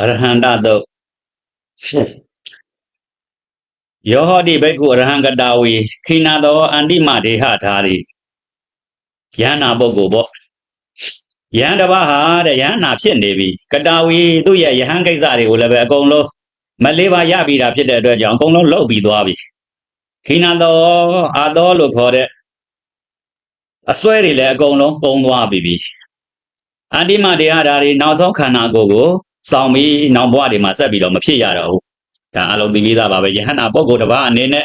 အရဟန္တတုတ်ယောဟောတိဘိက္ခုအရဟံကတာဝီခိနာသောအန္တိမဒေဟဓာရီယန္နာပုဂ္ဂိုလ်ပေါ့ယဟန်တစ်ပါးဟာတဲ့ယဟန်နာဖြစ်နေပြီကတာဝီသူ့ရဲ့ယဟန်ကိစ္စတွေကိုလည်းပဲအကုန်လုံးမလေးပါရပြီးတာဖြစ်တဲ့အတွက်ကြောင့်အကုန်လုံးလှုပ်ပြီးသွားပြီခိနာသောအာသောလို့ခေါ်တဲ့အစွဲတွေလည်းအကုန်လုံးကုံသွားပြီပြီအန္တိမဒေဟဓာရီနောက်ဆုံးခန္ဓာကိုယ်ကို စောင့်ပြီးနောက်ဘဝတွေမှာဆက်ပြီးတော့မဖြစ်ရတော့ဘူးဒါအလုံးသိပြီးသားပါပဲယဟန္တာပုဂ္ဂိုလ်တစ်ပါးအနေနဲ့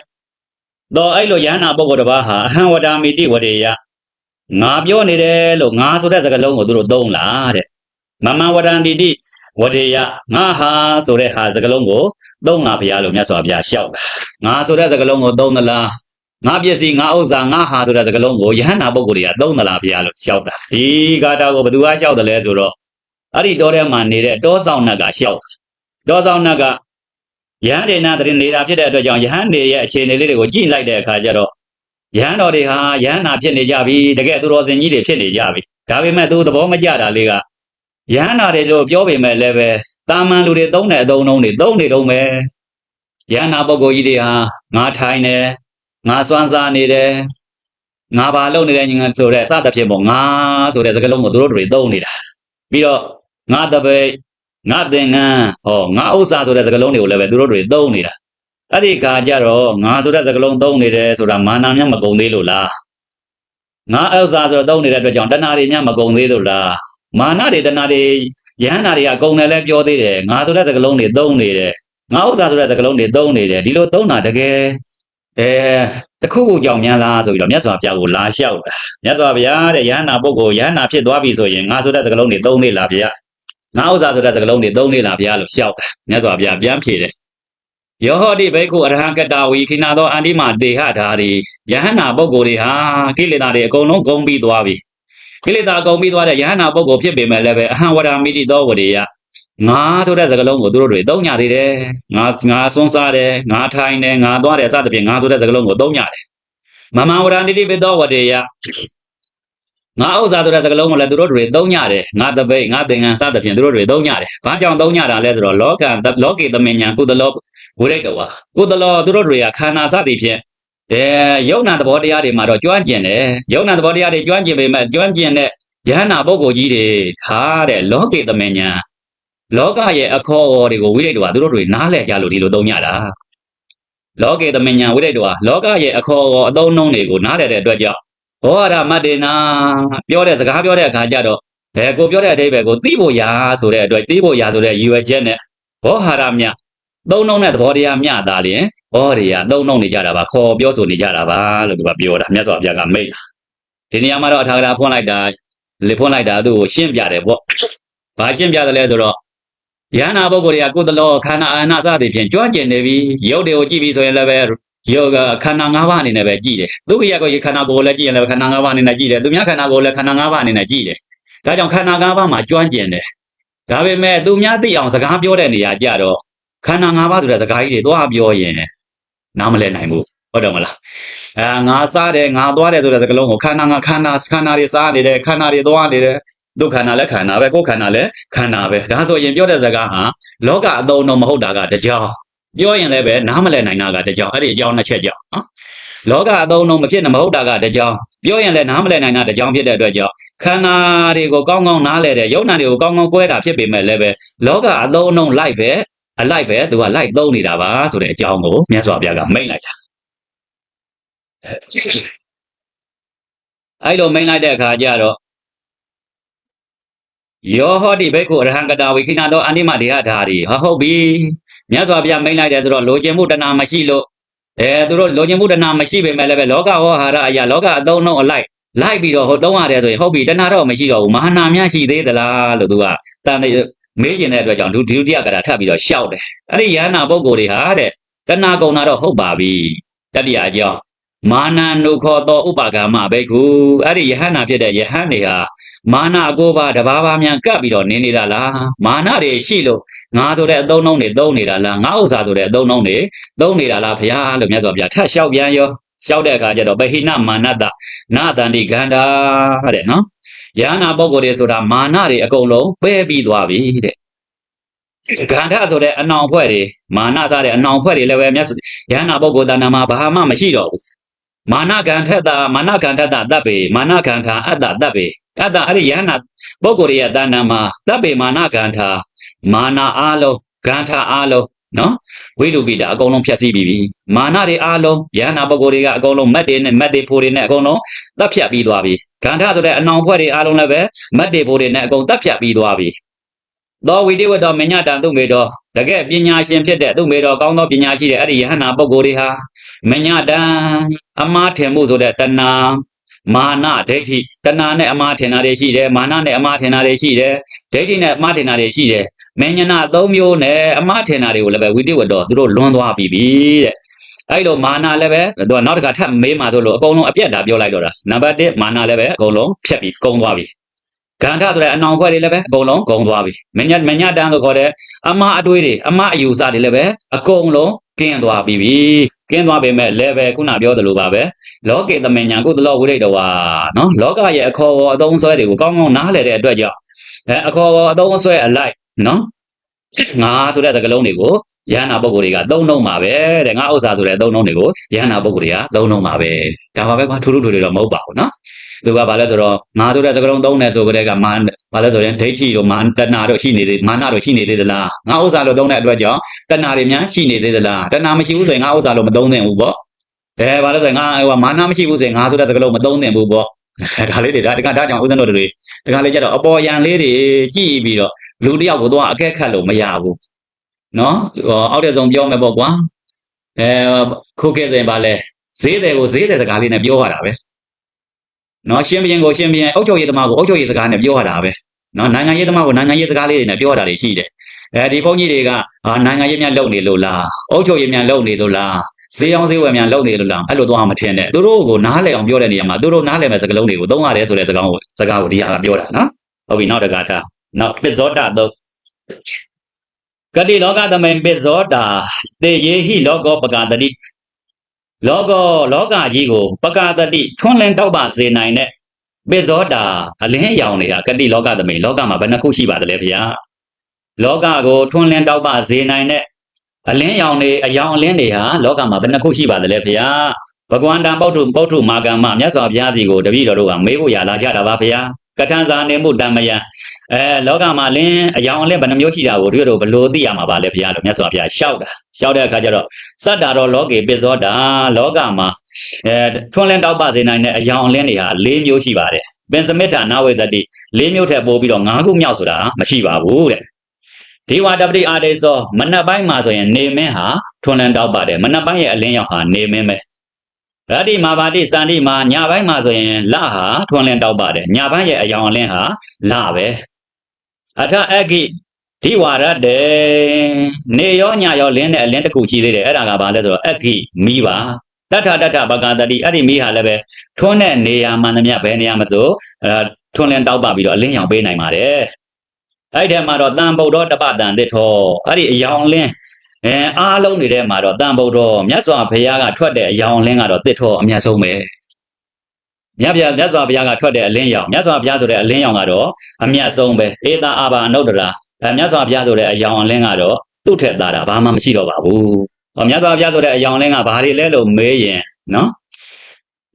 တော့အဲ့လိုယဟန္တာပုဂ္ဂိုလ်တစ်ပါးဟာအဟံဝဒာမိတိဝရေယငါပြောနေတယ်လို့ငါဆိုတဲ့စကားလုံးကိုသူတို့သုံးလားတဲ့မမဝဒန္တိတိဝရေယငါဟာဆိုတဲ့ဟာစကားလုံးကိုသုံးတာဘုရားလို့မြတ်စွာဘုရားရှောက်တာငါဆိုတဲ့စကားလုံးကိုသုံးသလားငါပစ္စည်းငါဥစ္စာငါဟာဆိုတဲ့စကားလုံးကိုယဟန္တာပုဂ္ဂိုလ်တွေကသုံးသလားဘုရားလို့ရှောက်တာဒီဂါထာကိုဘယ်သူကရှောက်တယ်လဲဆိုတော့ အဲ့ဒီတောထဲမှာနေတဲ့တောဆောင်နတ်ကရှောက်တောဆောင်နတ်ကယဟန်ဒေနာတရင်နေတာဖြစ်တဲ့အတွက်ကြောင့်ယဟန်တွေရဲ့အခြေအနေလေးတွေကိုကြည့်လိုက်တဲ့အခါကျတော့ယဟန်တော်တွေဟာယဟန်နာဖြစ်နေကြပြီတကယ်သူတော်စင်ကြီးတွေဖြစ်နေကြပြီဒါပေမဲ့သူသဘောမကျတာလေးကယဟန်နာတွေလို့ပြောပေမဲ့လည်းပဲတာမန်လူတွေသုံးတဲ့အသုံးအနှုန်းတွေသုံးနေတော့မယ်ယဟန်နာပုဂ္ဂိုလ်ကြီးတွေဟာငါထိုင်တယ်ငါစွမ်းစားနေတယ်ငါဘာလုပ်နေတယ်ညီငါဆိုတဲ့အစသဖြင့်ပေါ့ငါဆိုတဲ့စကားလုံးကိုသူတို့တွေသုံးနေတာပြီးတော့ ငါတပိတ်ငါသင်္ကန်းဟောငါဥစ္စာဆိုတဲ့စကားလုံးတွေကိုလည်းပဲသူတို့တွေသုံးနေတာအဲ့ဒီခါကျတော့ငါဆိုတဲ့စကားလုံးသုံးနေတယ်ဆိုတာမာနာများမကုန်သေးလို့လားငါဥစ္စာဆိုတော့သုံးနေတဲ့အတွက်ကြောင့်တဏှာတွေများမကုန်သေးလို့လားမာနတွေတဏှာတွေယဟန္တာတွေကကုန်တယ်လဲပြောသေးတယ်ငါဆိုတဲ့စကားလုံးတွေသုံးနေတယ်ငါဥစ္စာဆိုတဲ့စကားလုံးတွေသုံးနေတယ်ဒီလိုသုံးတာတကယ်အဲတခုခုကြောင့်များလားဆိုပြီးတော့မြတ်စွာဘုရားကိုလာလျှောက်တာမြတ်စွာဘုရားတဲ့ယဟန္တာပုဂ္ဂိုလ်ယဟန္တာဖြစ်သွားပြီဆိုရင်ငါဆိုတဲ့စကားလုံးတွေသုံးနေလားဗျာ ငါဥစ္စာဆိုတဲ့စကားလုံးတွေသုံးနေလားဗျာလို့လျှောက်တာမြတ်စွာဘုရားပြန်ဖြေတယ်ယောဟောတိဘိက္ခုအရဟံကတာဝီခိနာသောအန္တိမတေဟဓာရီယဟန္တာပုဂ္ဂိုလ်တွေဟာကိလေသာတွေအကုန်လုံးဂုံပြီးသွားပြီကိလေသာဂုံပြီးသွားတဲ့ယဟန္တာပုဂ္ဂိုလ်ဖြစ်ပေမဲ့လည်းပဲအဟံဝရမိတိသောဝရေယငါဆိုတဲ့စကားလုံးကိုသူတို့တွေသုံးညသေးတယ်ငါငါစွန်းစားတယ်ငါထိုင်တယ်ငါသွားတယ်စသဖြင့်ငါဆိုတဲ့စကားလုံးကိုသုံးညတယ်မမဝရန္တိတိပိသောဝရေယ ငါဥစ္စာဆိုတဲ့စကားလုံးကိုလည်းသူတို့တွေသုံးညတယ်ငါတပိတ်ငါသင်္ကန်းစသဖြင့်သူတို့တွေသုံးညတယ်ဘာကြောင့်သုံးညတာလဲဆိုတော့လောကလောကေသမဉ္ဇဉ်ကုသလောဝိရိတ်တဝါကုသလောသူတို့တွေကခန္ဓာစသည်ဖြင့်အဲယုံနာသဘောတရားတွေမှာတော့ကျွမ်းကျင်တယ်ယုံနာသဘောတရားတွေကျွမ်းကျင်ပေမဲ့ကျွမ်းကျင်တဲ့ယဟနာပုဂ္ဂိုလ်ကြီးတွေခါတဲ့လောကေသမဉ္ဇဉ်လောကရဲ့အခေါ်အဝေါ်တွေကိုဝိရိတ်တဝါသူတို့တွေနားလည်ကြလို့ဒီလိုသုံးညတာလောကေသမဉ္ဇဉ်ဝိရိတ်တဝါလောကရဲ့အခေါ်အဝေါ်အသုံးနှုန်းတွေကိုနားလည်တဲ့အတွက်ကြောင့် ဘောရမတ္တေနာပြောတဲ့စကားပြောတဲ့အခါကျတော့ဘယ်ကိုပြောတဲ့အဓိပ္ပာယ်ကိုသိဖို့ရာဆိုတဲ့အတွက်သိဖို့ရာဆိုတဲ့ရည်ရွယ်ချက်နဲ့ဘောဟာရမြသုံးနှုံးတဲ့သဘောတရားမျှတာလျင်ဘောတွေကသုံးနှုံးနေကြတာပါခေါ်ပြောဆိုနေကြတာပါလို့သူကပြောတာမြတ်စွာဘုရားကမိတ်ဒီနေရာမှာတော့အထာဂရာဖွင့်လိုက်တာလေဖွင့်လိုက်တာသူ့ကိုရှင်းပြတယ်ပေါ့ဘာရှင်းပြတယ်လဲဆိုတော့ယန္နာပုဂ္ဂိုလ်တွေကကိုယ်တလောခန္ဓာအာနာစသည်ဖြင့်ကြွကျင်နေပြီရုပ်တွေကိုကြည့်ပြီးဆိုရင်လည်းပဲ ယောဂခန္ဓာ၅ပါးအနေနဲ့ပဲကြည့်တယ်သူ့ရဲ့ကိုခန္ဓာကိုယ်လည်းကြည့်ရင်လည်းခန္ဓာ၅ပါးအနေနဲ့ကြည့်တယ်သူများခန္ဓာကိုယ်လည်းခန္ဓာ၅ပါးအနေနဲ့ကြည့်တယ်ဒါကြောင့်ခန္ဓာ၅ပါးမှာကြွကျင်တယ်ဒါပေမဲ့သူများသိအောင်စကားပြောတဲ့နေရာကြတော့ခန္ဓာ၅ပါးဆိုတဲ့စကားကြီးတွေသွားပြောရင်နားမလဲနိုင်ဘူးဟုတ်တယ်မလားအဲငါစားတယ်ငါသွားတယ်ဆိုတဲ့စကားလုံးကိုခန္ဓာငါခန္ဓာခန္ဓာတွေစားနေတယ်ခန္ဓာတွေသွားနေတယ်ဒုက္ခနာလည်းခန္ဓာပဲကိုယ်ခန္ဓာလည်းခန္ဓာပဲဒါဆိုရင်ပြောတဲ့စကားဟာလောကအသုံးတော့မဟုတ်တာကတကြောင် ပြောရင်လည်းပဲနားမလဲနိုင်တာကတကြောင်အဲ့ဒီအကြောင်းနှစ်ချက်ကြောင့်နော်လောကအသုံးတော့မဖြစ်နေမဟုတ်တာကတကြောင်ပြောရင်လည်းနားမလဲနိုင်တာတကြောင်ဖြစ်တဲ့အတွက်ကြောင့်ခန္ဓာတွေကိုကောင်းကောင်းနားလဲတဲ့ယုံနာတွေကိုကောင်းကောင်းကွဲတာဖြစ်ပေမဲ့လည်းပဲလောကအသုံးအနှုံလိုက်ပဲအလိုက်ပဲသူကလိုက်သုံးနေတာပါဆိုတဲ့အကြောင်းကိုမြတ်စွာဘုရားကမိန့်လိုက်တာအဲ့လိုမိန့်လိုက်တဲ့အခါကျတော့ယောဟောတိဘိက္ခုအရဟံကတာဝိခိနာသောအန္တိမဒေဟဓာရီဟာဟုတ်ပြီ မြတ်စွာဘုရားမိန့်လိုက်တယ်ဆိုတော့လိုချင်မှုတဏှာမရှိလို့အဲသူတို့လိုချင်မှုတဏှာမရှိပေမဲ့လည်းပဲလောကဝေါဟာရအရာလောကအသုံးနှုန်းအလိုက်လိုက်ပြီးတော့ဟိုသုံးရတယ်ဆိုရင်ဟုတ်ပြီတဏှာတော့မရှိတော့ဘူးမဟာနာများရှိသေးသလားလို့သူကတန်မေးကျင်တဲ့အတွက်ကြောင့်ဒုဒုတိယကတာထပ်ပြီးတော့ရှောက်တယ်အဲ့ဒီယန္နာပုဂ္ဂိုလ်တွေဟာတဲ့တဏှာကုံတာတော့ဟုတ်ပါပြီတတိယအကြောင်းမာနနုခောသောဥပါကမဘိက္ခုအဲ့ဒီယဟန္နာဖြစ်တဲ့ယဟန်တွေဟာ မာနကိုပါတဘာဘာမြန်ကပ်ပြီးတော့နင်းနေတာလားမာနတွေရှိလို့ငါဆိုတဲ့အသုံးနှုန်းတွေသုံးနေတာလားငါဥစ္စာဆိုတဲ့အသုံးနှုန်းတွေသုံးနေတာလားဘုရားလို့မြတ်စွာဘုရားထပ်လျှောက်ပြန်ရောလျှောက်တဲ့အခါကျတော့ဗဟိနမာနတနာတန္တိဂန္ဓာတဲ့နော်ယဟနာပုဂ္ဂိုလ်တွေဆိုတာမာနတွေအကုန်လုံးပဲပြီးသွားပြီတဲ့ဂန္ဓဆိုတဲ့အနောင်ဖွဲ့တွေမာနစားတဲ့အနောင်ဖွဲ့တွေလည်းပဲမြတ်စွာယန္နာပုဂ္ဂိုလ်တဏ္ဍာမှာဘာမှမရှိတော့ဘူး မာနဂန္ဓတာမာနဂန္ဓတာတပ်ပေမာနဂန္ဓာအတ္တတပ်ပေအတ္တအဲ့ဒီယန္နာပုဂ္ဂိုလ်ရဲ့တဏ္ဍာမှာတပ်ပေမာနဂန္ဓာမာနအားလုံးဂန္ဓာအားလုံးနော်ဝိတုပိတာအကုန်လုံးဖြတ်စည်းပြီးပြီမာနတွေအားလုံးယန္နာပုဂ္ဂိုလ်တွေကအကုန်လုံးမတ်တွေနဲ့မတ်တွေဖိုတွေနဲ့အကုန်လုံးတပ်ဖြတ်ပြီးသွားပြီဂန္ဓာဆိုတဲ့အနောင်ဖွဲ့တွေအားလုံးလည်းပဲမတ်တွေဖိုတွေနဲ့အကုန်တပ်ဖြတ်ပြီးသွားပြီသောဝိတိဝတ္တမညတံသူမေတော်တကယ်ပညာရှင်ဖြစ်တဲ့သူမေတော်ကောင်းသောပညာရှိတဲ့အဲ့ဒီယဟနာပုဂ္ဂိုလ်တွေဟာမညတံ အမားထင်မှုဆိုတဲ့တဏှာမာနဒိဋ္ဌိတဏှာနဲ့အမားထင်တာတွေရှိတယ်မာနနဲ့အမားထင်တာတွေရှိတယ်ဒိဋ္ဌိနဲ့အမားထင်တာတွေရှိတယ်မဉ္ဇနာ၃မျိုးနဲ့အမားထင်တာတွေကိုလည်းပဲဝိတိဝတ္တသူတို့လွန်သွားပြီပြီတဲ့အဲ့လိုမာနလည်းပဲသူကနောက်တစ်ခါထပ်မေးမှဆိုလို့အကုန်လုံးအပြက်တာပြောလိုက်တော့တာနံပါတ်1မာနလည်းပဲအကုန်လုံးဖြတ်ပြီးကုန်းသွားပြီ ဂန္ဓဆိုတဲ့အနောင်ခွက်တွေလည်းပဲအကုန်လုံးကုန်းသွားပြီမညမညတန်းလို့ခေါ်တဲ့အမအတွေးတွေအမအယူဆတွေလည်းပဲအကုန်လုံးကင်းသွားပြီပြီကင်းသွားပေမဲ့လည်းပဲခုနပြောသလိုပါပဲလောကေတမညာကုသလောဝိရိတဝါနော်လောကရဲ့အခေါ်အဝေါ်အသုံးဆွဲတွေကိုကောင်းကောင်းနားလည်တဲ့အတွက်ကြောင့်အဲအခေါ်အဝေါ်အသုံးဆွဲအလိုက်နော်ငါဆိုတဲ့စကားလုံးတွေကိုယန္နာပုဂ္ဂိုလ်တွေကသုံးနှုံးပါပဲတဲ့ငါဥစ္စာဆိုတဲ့သုံးနှုံးတွေကိုယန္နာပုဂ္ဂိုလ်တွေကသုံးနှုံးပါပဲဒါပါပဲကွာထူးထူးထွေထွေတော့မဟုတ်ပါဘူးနော် သူကဘာလဲဆိုတော့ငါဆိုတဲ့စကားလုံးသုံးတယ်ဆိုကြတဲ့ကမာဘာလဲဆိုရင်ဒိဋ္ဌိတို့မာတဏှာတို့ရှိနေသေးမာနတို့ရှိနေသေးသလားငါဥစ္စာလို့သုံးတဲ့အတွက်ကြောင့်တဏှာတွေများရှိနေသေးသလားတဏှာမရှိဘူးဆိုရင်ငါဥစ္စာလို့မသုံးသင့်ဘူးပေါ့အဲဘာလဲဆိုရင်ငါဟိုမာနမရှိဘူးဆိုရင်ငါဆိုတဲ့စကားလုံးမသုံးသင့်ဘူးပေါ့ဒါလေးတွေဒါတကဒါကြောင့်ဦးဇင်းတို့တွေတကလေးကြတော့အပေါ်ယံလေးတွေကြည့်ပြီးတော့လူတယောက်ကိုတော့အကဲခတ်လို့မရဘူးနော်အောက်တဲ့ဆုံးပြောမယ်ပေါ့ကွာအဲခုခေတ်ဆိုရင်ဗာလဲဈေးတယ်ကိုဈေးတယ်စကားလေးနဲ့ပြောရတာပဲ နော်ရှင်းပြင်းကိုရှင်းပြင်းအုတ်ချုပ်ရေးသမားကိုအုတ်ချုပ်ရေးစကားနဲ့ပြောရတာပဲနော်နိုင်ငံရေးသမားကိုနိုင်ငံရေးစကားလေးတွေနဲ့ပြောရတာတွေရှိတယ်အဲဒီဘုန်းကြီးတွေကဟာနိုင်ငံရေးများလုပ်နေလို့လားအုတ်ချုပ်ရေးများလုပ်နေလို့လားဈေးအောင်ဈေးဝယ်များလုပ်နေလို့လားအဲ့လိုတော့မထင်နဲ့သူတို့ကိုနားလည်အောင်ပြောတဲ့နေရာမှာသူတို့နားလည်မဲ့စကားလုံးတွေကိုသုံးရတယ်ဆိုတဲ့စကားကိုစကားကိုဒီဟာကပြောတာနော်ဟုတ်ပြီနောက်တကားထားနောက်ပစ္စောတသုတ်ကတိလောကသမိန်ပစ္စောတာတေယေဟိလောကောပကာတတိ လောကောလောကကြီးကို ပကာတတိထွန်းလင်းတောက်ပစေနိုင်တဲ့ပစ္စောတာအလင်းရောင်တွေကကတိလောကသမိန်လောကမှာဘယ်နှခုရှိပါသလဲဗျာလောကကိုထွန်းလင်းတောက်ပစေနိုင်တဲ့အလင်းရောင်တွေအယောင်အလင်းတွေဟာလောကမှာဘယ်နှခုရှိပါသလဲဗျာဘဂဝန္တံပုတ္ထုပုတ္ထုမာကမ္မမြတ်စွာဘုရားစီကိုတပည့်တော်တို့ကမေးဖို့ရလာကြတာပါဗျာ ကထံဇာနေမှုတမယအဲလောကမှာလင်းအယောင်အလင်းဘယ်နှမျိုးရှိတာကိုတို့တို့ဘယ်လိုသိရမှာပါလဲဘုရားလို့မြတ်စွာဘုရားရှောက်တာရှောက်တဲ့အခါကျတော့စတ္တာရောလောကေပစ္စောတာလောကမှာအဲထွန်းလင်းတောက်ပစေနိုင်တဲ့အယောင်အလင်းတွေဟာ၄မျိုးရှိပါတယ်ပင်စမစ်တာနာဝေဇတိ၄မျိုးထက်ပိုပြီးတော့၅ခုမြောက်ဆိုတာမရှိပါဘူးတဲ့ဒီဝါတပတိအာဒေသောမနက်ပိုင်းမှာဆိုရင်နေမင်းဟာထွန်းလင်းတောက်ပါတယ်မနက်ပိုင်းရဲ့အလင်းရောက်ဟာနေမင်းပဲ ရတ္တိမာပါတိစန္တိမာညပိုင်းမှာဆိုရင်လဟာထွန်းလင်းတောက်ပါတယ်ညပိုင်းရဲ့အယောင်အလင်းဟာလပဲအထအဂိဒီဝါရတေနေရောညရောလင်းတဲ့အလင်းတစ်ခုရှိသေးတယ်အဲ့ဒါကဘာလဲဆိုတော့အဂိမီးပါတထတထဘဂတတိအဲ့ဒီမီးဟာလည်းပဲထွန်းတဲ့နေရာမှန်သမျှဘယ်နေရာမဆိုအဲထွန်းလင်းတောက်ပပြီးတော့အလင်းရောင်ပေးနိုင်ပါတယ်အဲ့ဒီမှာတော့တန်ဗုဒ္ဓတပတန်တစ်ထောအဲ့ဒီအယောင်လင်း အဲအားလုံးတွေထဲမှာတော့တန်ဗုဒ္ဓမြတ်စွာဘုရားကထွက်တဲ့အယောင်လင်းကတော့တစ်ထောအမြတ်ဆုံးပဲမြတ်ဗျာမြတ်စွာဘုရားကထွက်တဲ့အလင်းရောင်မြတ်စွာဘုရားဆိုတဲ့အလင်းရောင်ကတော့အမြတ်ဆုံးပဲဧတာအာဘာအနုတ္တရာအဲမြတ်စွာဘုရားဆိုတဲ့အယောင်အလင်းကတော့သူ့ထက်သားတာဘာမှမရှိတော့ပါဘူးဟောမြတ်စွာဘုရားဆိုတဲ့အယောင်လင်းကဘာတွေလဲလို့မေးရင်နော်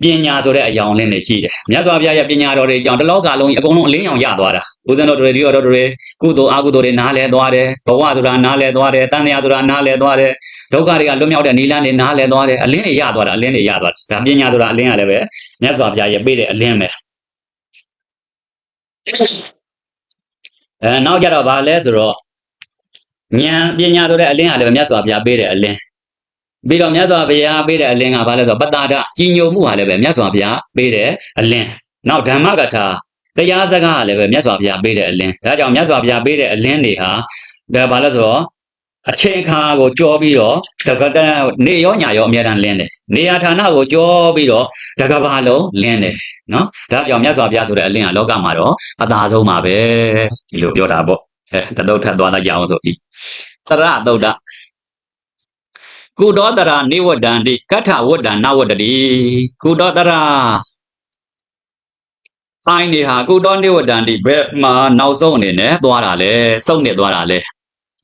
ပညာဆိုတဲ့အယောင်လင်းတွေရှိတယ်မြတ်စွာဘုရားရဲ့ပညာတော်တွေကြောင့်တလောကလုံးကြီးအကုန်လုံးအလင်းရောင်ရသွားတာဦးဇင်းတော်တွေဒီတော်တွေကုသိုလ်အကုသိုလ်တွေနားလဲသွားတယ်ဘဝဆိုတာနားလဲသွားတယ်တန်တရားဆိုတာနားလဲသွားတယ်ဒုက္ခတွေကလွတ်မြောက်တဲ့နိလန်းတွေနားလဲသွားတယ်အလင်းတွေရသွားတာအလင်းတွေရသွားတယ်ဒါပညာဆိုတာအလင်းကလည်းပဲမြတ်စွာဘုရားရဲ့ပေးတဲ့အလင်းပဲအဲနောက်ကြတော့ဗာလဲဆိုတော့ဉာဏ်ပညာဆိုတဲ့အလင်းကလည်းပဲမြတ်စွာဘုရားပေးတဲ့အလင်း ပြီးတော့မြတ်စွာဘုရားပေးတဲ့အလင်းကဘာလဲဆိုတော့ပတ္တာဒကြီးညိုမှုဟာလည်းပဲမြတ်စွာဘုရားပေးတဲ့အလင်းနောက်ဓမ္မကထာတရားစကားကလည်းပဲမြတ်စွာဘုရားပေးတဲ့အလင်းဒါကြောင့်မြတ်စွာဘုရားပေးတဲ့အလင်းတွေဟာဒါဘာလဲဆိုတော့အချိန်အခါကိုကြောပြီးတော့တကတနေရောညရောအများတန်းလင်းတယ်နေရာဌာနကိုကြောပြီးတော့တကဘာလုံးလင်းတယ်နော်ဒါကြောင့်မြတ်စွာဘုရားဆိုတဲ့အလင်းကလောကမှာတော့အသာဆုံးပါပဲဒီလိုပြောတာပေါ့အဲတတုတ်ထပ်သွားလိုက်ကြအောင်ဆိုပြီးသရတုဒ္ဒ ကုတောတရာနေဝတ္တံတိကထဝတ္တနဝတ္တတိကုတောတရာဆိုင်နေဟာကုတောနေဝတ္တံတိဘယ်မှာနောက်ဆုံးအနေနဲ့သွားတာလဲစုံနေသွားတာလဲ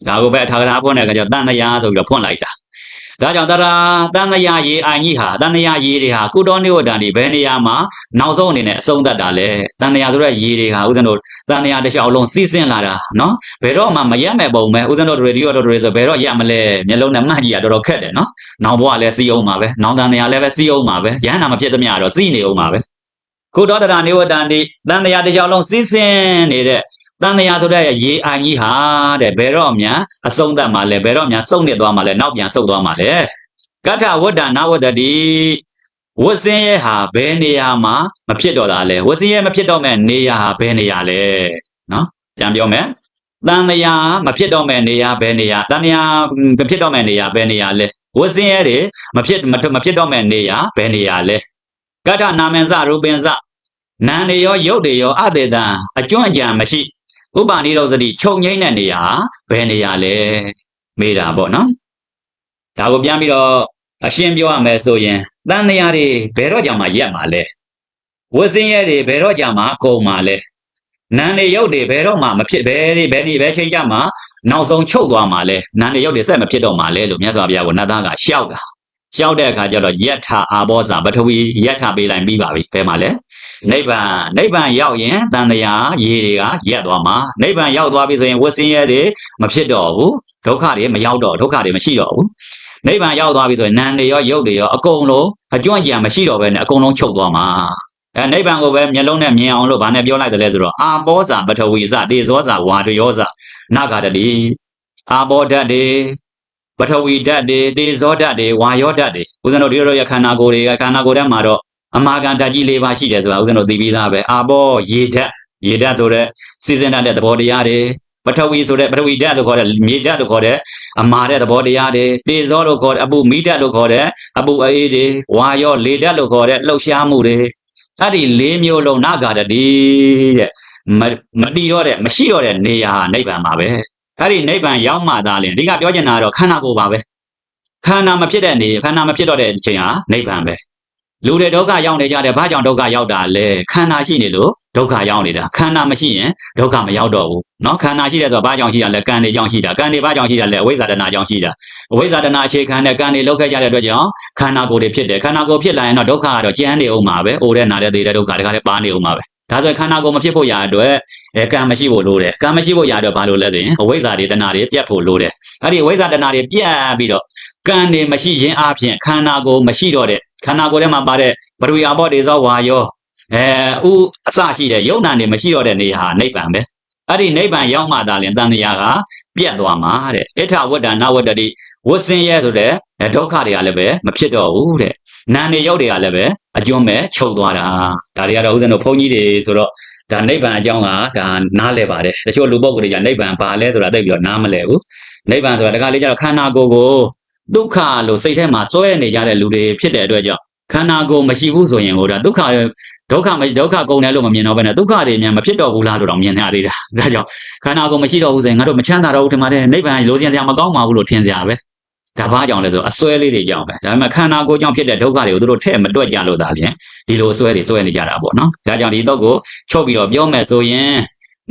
ဒါကိုပဲအထာဂရဖွင့်တဲ့အခါကျတော့တန်တရားဆိုပြီးတော့ဖွင့်လိုက်တာ ဒါကြောင့်တရာတန်တရားရေအိုင်ကြီးဟာတန်တရားရေတွေဟာကုတော်နိဝဒန်ဒီဘယ်နေရာမှာနောက်ဆုံးအနေနဲ့အဆုံးသတ်တာလဲတန်တရားဆိုတဲ့ရေတွေဟာဦးဇင်းတို့တန်တရားတစ်လျှောက်လုံးစီးဆင်းလာတာနော်ဘယ်တော့မှမရက်မဲ့ပုံပဲဦးဇင်းတို့ရေဒီယိုတို့တွေဆိုဘယ်တော့ရက်မလဲမျက်လုံးနဲ့မှတ်ကြည့်ရတော်တော်ခက်တယ်နော်နောင်ဘဝလည်းစီးအောင်ပါပဲနောင်တန်တရားလည်းပဲစီးအောင်ပါပဲရဟန္တာမဖြစ်သမျှတော့စီးနေအောင်ပါပဲကုတော်တရားနိဝဒန်ဒီတန်တရားတစ်လျှောက်လုံးစီးဆင်းနေတဲ့ တန်တရားဆိုတဲ့ရေအိုင်ကြီးဟာတဲ့ဘယ်တော့မှအဆုံးသတ်မှာလဲဘယ်တော့မှစုံနေသွားမှာလဲနောက်ပြန်ဆုတ်သွားမှာလဲကထဝတ္တနာဝတ္တတိဝတ်စင်းရဲ့ဟာဘယ်နေရာမှာမဖြစ်တော့တာလဲဝတ်စင်းရဲ့မဖြစ်တော့မဲ့နေရာဟာဘယ်နေရာလဲနော်ပြန်ပြောမယ်တန်တရားမဖြစ်တော့မဲ့နေရာဘယ်နေရာတန်တရားမဖြစ်တော့မဲ့နေရာဘယ်နေရာလဲဝတ်စင်းရဲ့တွေမဖြစ်မဖြစ်တော့မဲ့နေရာဘယ်နေရာလဲကထနာမင်္စရူပင်္စနာနေရောရုပ်တွေရောအတေတံအကျွမ်းအကြံမရှိ ဥပ္ပါနိရောဓတိခြုံငိမ့်တဲ့နေရာဘယ်နေရာလဲမေးတာပေါ့နော်ဒါကိုပြန်ပြီးတော့အရှင်းပြောရမယ်ဆိုရင်တန်တရားတွေဘယ်တော့ကြာမှရက်မှာလဲဝတ်စင်းရဲတွေဘယ်တော့ကြာမှကုန်မှာလဲနန်းတွေရုပ်တွေဘယ်တော့မှမဖြစ်ဘယ်ဒီဘယ်ဒီဘယ်ချိန်ကြမှနောက်ဆုံးချုပ်သွားမှာလဲနန်းတွေရုပ်တွေဆက်မဖြစ်တော့မှာလဲလို့မြတ်စွာဘုရားကနတ်သားကရှောက်တာ ရှောက်တဲ့အခါကျတော့ယက်ထအာဘောဇာပထဝီယက်ထပေးလိုက်ပြီးပါပြီဘယ်မှာလဲနိဗ္ဗာန်နိဗ္ဗာန်ရောက်ရင်တန်တရားရေတွေကရက်သွားမှာနိဗ္ဗာန်ရောက်သွားပြီဆိုရင်ဝတ်စင်းရဲတွေမဖြစ်တော့ဘူးဒုက္ခတွေမရောက်တော့ဒုက္ခတွေမရှိတော့ဘူးနိဗ္ဗာန်ရောက်သွားပြီဆိုရင်နာမ်တွေရောရုပ်တွေရောအကုန်လုံးအကျွမ်းကြံမရှိတော့ဘဲနဲ့အကုန်လုံးချုပ်သွားမှာအဲနိဗ္ဗာန်ကိုပဲမျက်လုံးနဲ့မြင်အောင်လို့ဗာနဲ့ပြောလိုက်တယ်လဲဆိုတော့အာဘောဇာပထဝီဇတေဇောဇာဝါတယောဇာနာဂါတတိအာဘောဓာတ်တွေ ပထဝီဓာတ်တွေတေဇောဓာတ်တွေဝါယောဓာတ်တွေဦးဇင်းတို့ဒီလိုရခန္ဓာကိုယ်တွေကခန္ဓာကိုယ်ထဲမှာတော့အမာကန်ဓာတ်ကြီး၄ပါးရှိတယ်ဆိုတာဦးဇင်းတို့သိပြီးသားပဲအာဘောရေဓာတ်ရေဓာတ်ဆိုတဲ့စီစဉ်တတ်တဲ့သဘောတရားတွေပထဝီဆိုတဲ့ပထဝီဓာတ်လို့ခေါ်တဲ့မြေဓာတ်လို့ခေါ်တဲ့အမာတဲ့သဘောတရားတွေတေဇောလို့ခေါ်တဲ့အပူမိဓာတ်လို့ခေါ်တဲ့အပူအေးတွေဝါရောလေဓာတ်လို့ခေါ်တဲ့လှုပ်ရှားမှုတွေအဲ့ဒီ၄မျိုးလုံးနာဂါတတိတဲ့မမတီတော့တဲ့မရှိတော့တဲ့နေရာနိဗ္ဗာန်ပါပဲ အဲ့ဒီနိဗ္ဗာန်ရောက်မှသာလင်အဓိကပြောချင်တာကတော့ခန္ဓာကိုယ်ပါပဲခန္ဓာမဖြစ်တဲ့နေခန္ဓာမဖြစ်တော့တဲ့အချိန်ဟာနိဗ္ဗာန်ပဲလူတွေဒုက္ခရောက်နေကြတယ်ဘာကြောင့်ဒုက္ခရောက်တာလဲခန္ဓာရှိနေလို့ဒုက္ခရောက်နေတာခန္ဓာမရှိရင်ဒုက္ခမရောက်တော့ဘူးเนาะခန္ဓာရှိတယ်ဆိုတော့ဘာကြောင့်ရှိတာလဲကံတွေကြောင့်ရှိတာကံတွေဘာကြောင့်ရှိတာလဲအဝိဇ္ဇာတဏကြောင့်ရှိတာအဝိဇ္ဇာတဏအခြေခံတဲ့ကံတွေလောက်ခဲ့ကြတဲ့အတွက်ကြောင့်ခန္ဓာကိုယ်တွေဖြစ်တယ်ခန္ဓာကိုယ်ဖြစ်လာရင်တော့ဒုက္ခကတော့ကျန်းနေအောင်ပါပဲအိုတဲ့နာတဲ့သေးတဲ့ဒုက္ခတခါလည်းပါနေအောင်ပါပဲ ဒါဆိုခန္ဓာကိုယ်မဖြစ်ဖို့ရာအတွက်အဲကံမရှိဖို့လိုတယ်ကံမရှိဖို့ရာအတွက်ဘာလို့လဲဆိုရင်အဝိဇ္ဇာတွေတဏတွေပြတ်ဖို့လိုတယ်အဲ့ဒီအဝိဇ္ဇာတဏတွေပြတ်ပြီးတော့ကံတွေမရှိခြင်းအပြင်ခန္ဓာကိုယ်မရှိတော့တဲ့ခန္ဓာကိုယ်ထဲမှာပါတဲ့ပရိယာဘောတေဇောဝါယောအဲဥအစရှိတဲ့ယုံနာနေမရှိတော့တဲ့နေဟာနိဗ္ဗာန်ပဲအဲ့ဒီနိဗ္ဗာန်ရောက်မှသာလင်တန်တရားကပြတ်သွားမှာတဲ့ဣထဝတ္တနာဝတ္တတိဝတ်စင်ရဲဆိုတဲ့ဒုက္ခတွေကလည်းပဲမဖြစ်တော့ဘူးတဲ့ နာနေရောက်တွေကလည်းပဲအကျွမ်းမဲ့ချုပ်သွားတာဒါတွေကတော့ဥစဉ်တို့ဘုန်းကြီးတွေဆိုတော့ဒါနိဗ္ဗာန်အကြောင်းကဒါနားလဲပါတယ်တချို့လူပုဂ္ဂိုလ်တွေကနိဗ္ဗာန်ဘာလဲဆိုတာသိပြီးတော့နားမလဲဘူးနိဗ္ဗာန်ဆိုတာတခါလေးကျတော့ခန္ဓာကိုယ်ကိုဒုက္ခလို့စိတ်ထဲမှာစွဲနေကြတဲ့လူတွေဖြစ်တဲ့အတွက်ကြောင့်ခန္ဓာကိုယ်မရှိဘူးဆိုရင်ဟိုဒါဒုက္ခဒုက္ခမဒုက္ခကုန်တယ်လို့မမြင်တော့ဘဲနဲ့ဒုက္ခတွေမြန်မဖြစ်တော့ဘူးလားလို့တော့မြင်နေရသေးတာဒါကြောင့်ခန္ဓာကိုယ်မရှိတော့ဘူးဆိုရင်ငါတို့မချမ်းသာတော့ဘူးထင်ပါတယ်နိဗ္ဗာန်လိုချင်စရာမကောင်းပါဘူးလို့ထင်စရာပဲ ဒါဘာကြောင့်လဲဆိုအစွဲလေးတွေကြောင့်ပဲဒါပေမဲ့ခန္ဓာကိုယ်ကြောင့်ဖြစ်တဲ့ဒုက္ခတွေကိုသူတို့ထဲ့မတွက်ကြလို့ဒါလျင်ဒီလိုအစွဲတွေစွဲနေကြတာပေါ့နော်ဒါကြောင့်ဒီတော့ကိုချုပ်ပြီးတော့ပြောမယ်ဆိုရင်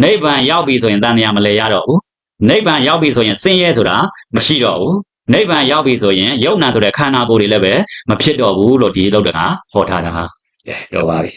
နိဗ္ဗာန်ရောက်ပြီဆိုရင်တန်တရားမလဲရတော့ဘူးနိဗ္ဗာန်ရောက်ပြီဆိုရင်ဆင်းရဲဆိုတာမရှိတော့ဘူးနိဗ္ဗာန်ရောက်ပြီဆိုရင်ယုံနာဆိုတဲ့ခန္ဓာကိုယ်တွေလည်းပဲမဖြစ်တော့ဘူးလို့ဒီလောက်တကဟောထားတာကဲတော့ပါပြီ